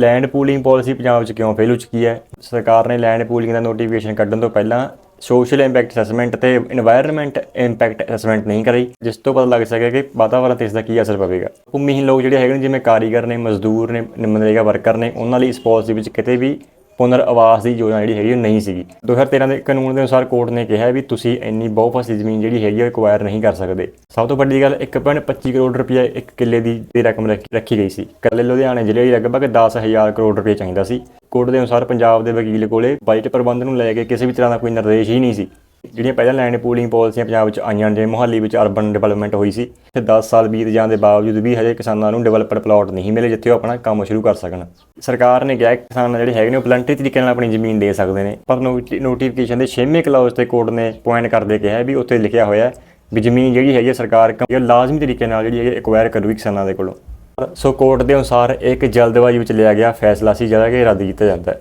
Land pooling policy Punjab 'ਚ ਕਿਉਂ fail ਹੋ ਚੁੱਕੀ ਹੈ? ਸਰਕਾਰ ਨੇ ਲੈਂਡ ਪੂਲਿੰਗ ਦਾ ਨੋਟੀਫਿਕੇਸ਼ਨ ਕੱਢਣ ਤੋਂ ਪਹਿਲਾਂ ਸੋਸ਼ਲ ਇੰਪੈਕਟ ਅਸੈਸਮੈਂਟ ਤੇ এনवायरमेंट ਇੰਪੈਕਟ ਅਸੈਸਮੈਂਟ ਨਹੀਂ ਕਰਾਈ, ਜਿਸ ਤੋਂ ਪਤਾ ਲੱਗ ਸਕੇ ਕਿ ਵਾਤਾਵਰਣ ਤੇ ਇਸ ਦਾ ਕੀ ਅਸਰ ਪਵੇਗਾ। ਭੂਮੀਹੀਨ ਲੋਕ ਜਿਹੜੇ ਹੈਗੇ ਨੇ, ਜਿਵੇਂ ਕਾਰੀਗਰ ਨੇ, ਮਜ਼ਦੂਰ ਨੇ ਮਨਰੇਗਾ ਵਰਕਰ ਨੇ, ਉਹਨਾਂ ਲਈ ਇਸ ਪਾਲਿਸੀ ਵਿੱਚ ਕਿਤੇ ਵੀ ਪੁਨਰ ਆਵਾਸ ਦੀ ਯੋਜਨਾ ਜਿਹੜੀ ਹੈਗੀ ਉਹ ਨਹੀਂ ਸੀਗੀ। 2013 ਦੇ ਕਾਨੂੰਨ ਦੇ ਅਨੁਸਾਰ ਕੋਰਟ ਨੇ ਕਿਹਾ ਵੀ ਤੁਸੀਂ ਇੰਨੀ ਬਹੁਫਸਲੀ ਜ਼ਮੀਨ ਜਿਹੜੀ ਹੈਗੀ ਉਹ ਐਕਵਾਇਰ ਨਹੀਂ ਕਰ ਸਕਦੇ। ਸਭ ਤੋਂ ਵੱਡੀ ਗੱਲ 1.25 ਕਰੋੜ ਰੁਪਏ ਇੱਕ ਕਿੱਲੇ ਦੀ ਦੀ ਰਕਮ ਰੱਖੀ ਰੱਖੀ ਗਈ ਸੀ। ਕੱਲੇ ਲੁਧਿਆਣੇ ਜ਼ਿਲ੍ਹੇ ਲਈ ਲਗਭਗ 10000 ਕਰੋੜ ਰੁਪਏ ਚਾਹੀਦਾ ਸੀ। ਕੋਰਟ ਦੇ ਅਨੁਸਾਰ ਪੰਜਾਬ ਦੇ ਵਕੀਲ ਕੋਲੇ ਬਜਟ ਪ੍ਰਬੰਧ ਨੂੰ ਲੈ ਕੇ ਕਿਸੇ ਵੀ ਤਰ੍ਹਾਂ ਦਾ ਕੋਈ ਨਿਰਦੇਸ਼ ਹੀ ਨਹੀਂ ਸੀ। ਜਿਹੜੀਆਂ ਪਹਿਲਾਂ ਲੈਂਡ ਪੂਲਿੰਗ ਪਾਲਿਸੀਆਂ ਪੰਜਾਬ ਵਿੱਚ ਆਈਆਂ ਜਿਵੇਂ ਮੁਹਾਲੀ ਵਿੱਚ ਅਰਬਨ ਡਿਵੈਲਪਮੈਂਟ ਹੋਈ ਸੀ ਤੇ 10 ਸਾਲ ਬੀਤ ਜਾਣ ਦੇ ਬਾਵਜੂਦ ਵੀ ਹਜੇ ਕਿਸਾਨਾਂ ਨੂੰ ਡਿਵੈਲਪਡ ਪਲਾਟ ਨਹੀਂ ਮਿਲੇ ਜਿੱਥੇ ਉਹ ਆਪਣਾ ਕੰਮ ਸ਼ੁਰੂ ਕਰ ਸਕਣ। ਸਰਕਾਰ ਨੇ ਕਿਹਾ ਕਿ ਕਿਸਾਨ ਜਿਹੜੇ ਹੈਗੇ ਨੇ ਉਹ ਵਲੰਟਰੀ ਤਰੀਕੇ ਨਾਲ ਆਪਣੀ ਜ਼ਮੀਨ ਦੇ ਸਕਦੇ ਨੇ, ਪਰ ਨੋਟੀਫਿਕੇਸ਼ਨ ਦੇ 6ਵੇਂ ਕਲਾਉਜ਼ ਤੇ ਕੋਰਟ ਨੇ ਪੁਆਇੰਟ ਕਰਦੇ ਕਿਹਾ ਵੀ ਉੱਥੇ ਲਿਖਿਆ ਹੋਇਆ ਵੀ ਜ਼ਮੀਨ ਜਿਹੜੀ ਹੈਗੀ ਹੈ ਸਰਕਾਰ ਇਹ ਲਾਜ਼ਮੀ ਤਰੀਕੇ ਨਾਲ ਜਿਹੜੀ ਹੈ ਐਕਵਾਇਰ ਕਰੂਗੀ ਕਿਸਾਨਾਂ ਦੇ ਕੋਲੋਂ। ਸੋ ਕੋਰਟ ਦੇ ਅਨੁਸਾਰ ਇੱਕ ਜਲਦਬਾਜ਼ੀ ਵਿੱਚ ਲਿਆ ਗਿਆ ਫੈਸਲਾ ਸੀ, ਜਿਹੜਾ ਕਿ ਰੱਦ ਕੀਤਾ ਜਾਂਦਾ ਹੈ।